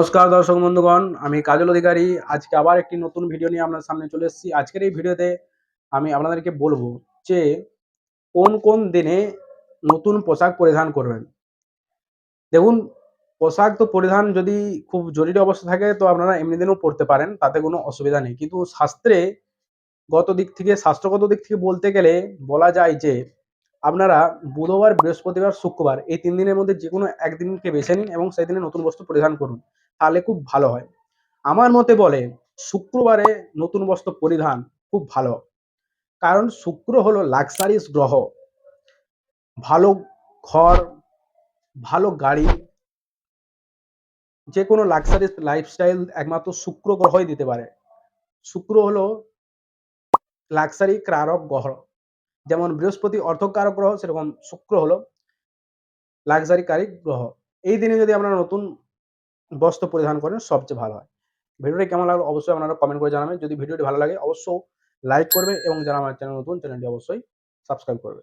নমস্কার দর্শক বন্ধুগণ, আমি কাজল অধিকারী। আজকে আবার একটি নতুন ভিডিও নিয়ে আপনার সামনে চলে এসেছি। আজকের এই ভিডিওতে আমি আপনাদেরকে বলব যে, কোন কোন দিনে নতুন পোশাক পরিধান করবেন। দেখুন, পোশাক তো পরিধান যদি খুব জরুরি অবস্থা থাকে, তো আপনারা এমনি দিনেও পড়তে পারেন, তাতে কোনো অসুবিধা নেই। কিন্তু শাস্ত্রে গত দিক থেকে, শাস্ত্রগত দিক থেকে বলতে গেলে বলা যায় যে আপনারা বুধবার, বৃহস্পতিবার, শুক্রবার এই তিন দিনের মধ্যে যে কোনো একদিনকে বেছে নিন এবং সেই দিনে নতুন বস্ত্র পরিধান করুন। তাহলে খুব ভালো হয়। আমার মতে বলে, শুক্রবারে নতুন বস্ত্র পরিধান খুব ভালো। কারণ শুক্র হলো লাক্সারিস গ্রহ। ভালো ঘর, ভালো গাড়ি, যে কোনো লাক্সারিস লাইফস্টাইল একমাত্র শুক্র গ্রহই দিতে পারে। শুক্র হলো লাক্সারি ক্রারক গ্রহ। যেমন বৃহস্পতি অর্থকারক গ্রহ সেরকম শুক্র হলো লাক্সারি কারিক গ্রহ। এই দিনে যদি আপনারা নতুন বস্ত্র পরিধান করেন, সবচেয়ে ভালো হয়। ভিডিওটি কেমন লাগল অবশ্যই আপনারা কমেন্ট করে জানাবেন। যদি ভিডিওটি ভালো লাগে অবশ্যই লাইক করবে এবং যারা আমার চ্যানেল নতুন চ্যানেলটি অবশ্যই সাবস্ক্রাইব করবে